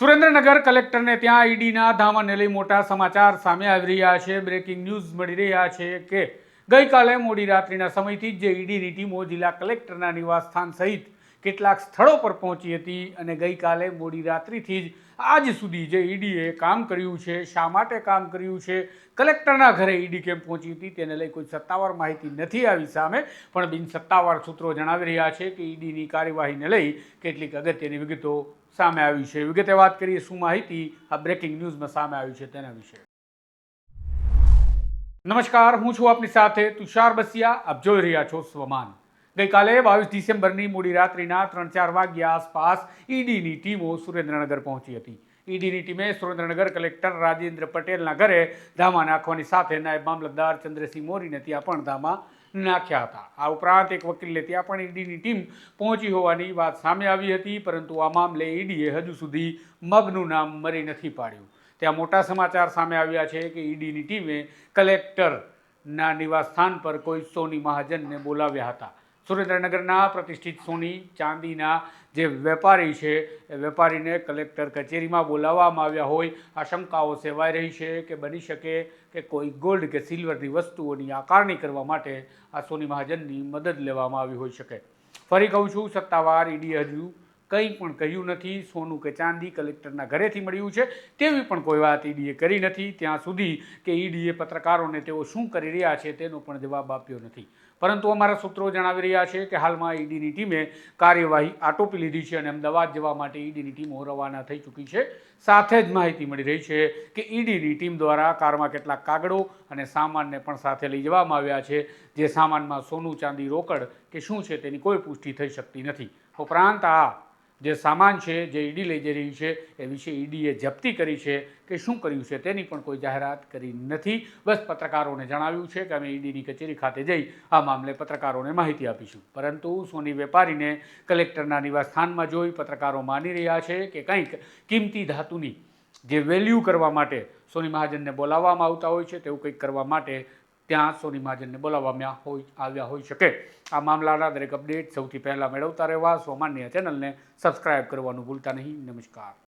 સુરેન્દ્રનગર કલેક્ટરને ત્યાં ઈડીના ધામાને લઈ મોટા સમાચાર સામે આવી રહ્યા છે. બ્રેકિંગ ન્યૂઝ મળી રહ્યા છે કે ગઈકાલે મોડી રાત્રિના સમયથી જ ઈડીની ટીમો જિલ્લા કલેક્ટરના નિવાસસ્થાન સહિત કેટલાક સ્થળો પર પહોંચી હતી અને ગઈકાલે મોડી રાત્રિથી જ આજ સુધી જે ઈડીએ કામ કર્યું છે, શા માટે કામ કર્યું છે, કલેક્ટરના ઘરે ઈડી કેમ પહોંચી હતી તેને લઈ કોઈ સત્તાવાર માહિતી નથી આવી સામે, પણ બિન સત્તાવાર સૂત્રો જણાવી રહ્યા છે કે ઈડીની કાર્યવાહીને લઈ કેટલીક અગત્યની વિગતો સામે આવી છે. વિગતે વાત કરીએ શું માહિતી આ બ્રેકિંગ ન્યૂઝમાં સામે આવી છે તેના વિશે. નમસ્કાર, હું છું આપની સાથે તુષાર બસિયા. આપ જોઈ રહ્યા છો સ્વમાન. ગઈકાલે બાવીસ ડિસેમ્બરની મોડી રાત્રિના ત્રણ ચાર વાગ્યા આસપાસ ઈડીની ટીમો સુરેન્દ્રનગર પહોંચી હતી. ઈડીની ટીમે સુરેન્દ્રનગર કલેક્ટર રાજેન્દ્ર પટેલના ઘરે ધામા નાખવાની સાથે નાયબ મામલતદાર ચંદ્રસિંહ મોરીને ત્યાં પણ ધામા નાખ્યા હતા. આ ઉપરાંત એક વકીલે ત્યાં પણ ઈડીની ટીમ પહોંચી હોવાની વાત સામે આવી હતી, પરંતુ આ મામલે ઈડીએ હજુ સુધી મગનું નામ મરી નથી પાડ્યું. ત્યાં મોટા સમાચાર સામે આવ્યા છે કે ઈડીની ટીમે કલેક્ટરના નિવાસસ્થાન પર કોઈ સોની મહાજનને બોલાવ્યા હતા. સુરેન્દ્રનગરના પ્રતિષ્ઠિત સોની ચાંદીના જે વેપારી છે, એ વેપારીને કલેક્ટર કચેરીમાં બોલાવવામાં આવ્યા હોય. આશંકાઓ સેવાઈ રહી છે કે બની શકે કે કોઈ ગોલ્ડ કે સિલ્વરની વસ્તુઓની આકારણી કરવા માટે આ સોની મહાજનની મદદ લેવામાં આવી હોઈ શકે. ફરી કહું છું, સત્તાવાર ઈડી હજુ કંઈ પણ કહ્યું નથી, સોનું કે ચાંદી કલેક્ટરના ઘરેથી મળ્યું છે, તેવી પણ કોઈ વાત ઈડીએ કરી નથી. ત્યાં સુધી કે ઈડીએ પત્રકારોને તેઓ શું કરી રહ્યા છે તેનો પણ જવાબ આપ્યો નથી. પરંતુ અમારા સૂત્રો જણાવી રહ્યા છે કે હાલમાં ઈડીની ટીમે કાર્યવાહી આટોપી લીધી છે અને અમદાવાદ જવા માટે ઈડીની ટીમો રવાના થઈ ચૂકી છે. સાથે જ માહિતી મળી રહી છે કે ઈડીની ટીમ દ્વારા કારમાં કેટલાક કાગળો અને સામાનને પણ સાથે લઈ જવામાં આવ્યા છે. જે સામાનમાં સોનું, ચાંદી, રોકડ કે શું છે તેની કોઈ પુષ્ટિ થઈ શકતી નથી. ઉપરાંત આ જે સામાન છે, જે ઈડી લઈ જઈ રહ્યું છે, એ વિશે ઈડીએ જપ્તી કરી છે કે શું કર્યું છે તેની પણ કોઈ જાહેરાત કરી નથી. બસ પત્રકારોને જણાવ્યું છે કે અમે ઈડીની કચેરી ખાતે જઈ આ મામલે પત્રકારોને માહિતી આપીશું. પરંતુ સોની વેપારીને કલેક્ટરના નિવાસસ્થાનમાં જોઈ પત્રકારો માની રહ્યા છે કે કંઈક કિંમતી ધાતુની જે વેલ્યુ કરવા માટે સોની મહાજનને બોલાવવામાં આવતા હોય છે, તેવું કંઈક કરવા માટે ત્યાં સોની મહાજનને બોલાવવામાં હોય, આવ્યા હોઈ શકે. આ મામલાના દરેક અપડેટ સૌથી પહેલાં મેળવતા રહેવા સોમાન્ય ચેનલને સબસ્ક્રાઇબ કરવાનું ભૂલતા નહીં. નમસ્કાર.